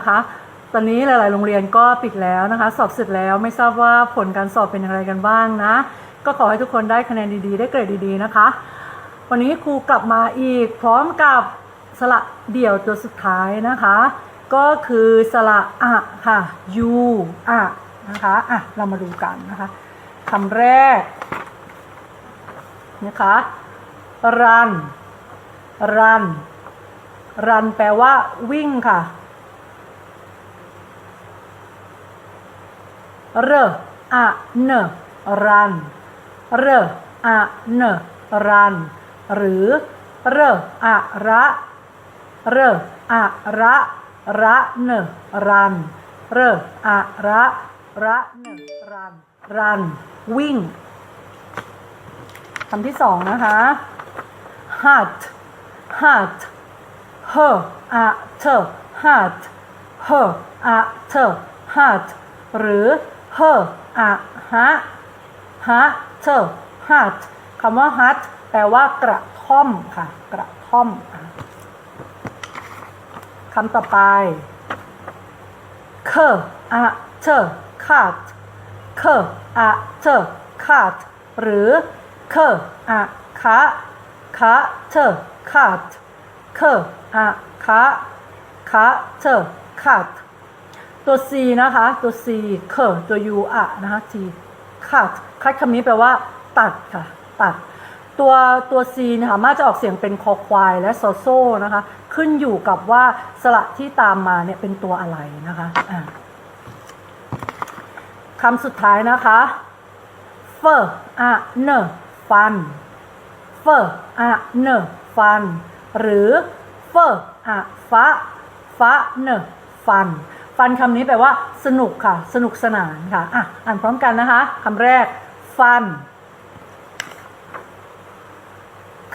นะคะตอนนี้หลาย ๆ โรงเรียนก็ปิดแล้วนะคะ สอบเสร็จแล้วไม่ทราบว่าผลการสอบเป็นอย่างไรกันบ้างนะ ก็ขอให้ทุกคนได้คะแนนดี ๆ ได้เกรดดี ๆ นะคะ วันนี้ครูกลับมาอีกพร้อมกับสระเดี่ยวตัวสุดท้ายนะคะ ก็คือสระอะค่ะ u อะนะคะอะเรามาดูกันนะคะคำแรกนะคะ run run run แปลว่าวิ่งค่ะ r a n run r a n run หรือ r a r r a r r n run r a r r n run run วิ่งคำที่สองนะคะ heart heart h a t heart h a t heart หรือ h a h h t heart คำว่า heart แปลว่ากระท่อมค่ะ กระท่อมอะคำต่อไป k a t cat k a t cat หรือ k a k k t cat k a k k t cat ตัว c นะคะ ตัว c เคตัว u อะนะคะ t cut cut คำนี้แปลว่า ตัดค่ะ ตัด ตัวตัว c เนยสามาจะออกเสียงเป็นคอควายและโซโซนะคะ ขึ้นอยู่กับว่าสระที่ตามมาเนี่ยเป็นตัวอะไรนะคะอ่าคำสุดท้ายนะคะเฟอร์อะเนฟันเฟอร์อะเนฟัน หรือเฟอร์อะฟะฟะเนฟันฟนันคำนี้แปลว่าสนุกค่ะ สนุกสนานค่ะอะอ่านพร้อมกันนะคะคำแรก ฟัน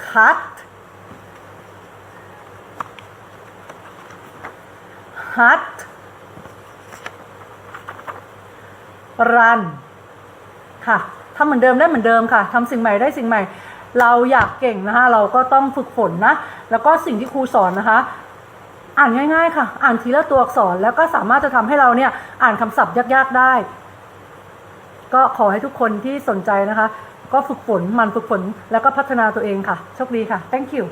cut hut run ค่ะทำเหมือนเดิมได้เหมือนเดิมค่ะทำสิ่งใหม่ได้สิ่งใหม่ เราอยากเก่งนะคะ เราก็ต้องฝึกฝนนะ แล้วก็สิ่งที่ครูสอนนะคะ อ่านง่าย ๆ ค่ะ อ่านทีละตัวอักษรแล้วก็สามารถจะทำให้เราเนี่ยอ่านคำศัพท์ยากๆได้ ก็ขอให้ทุกคนที่สนใจนะคะ ก็ฝึกฝนมันฝึกฝนแล้วก็พัฒนาตัวเองค่ะ โชคดีค่ะ thank you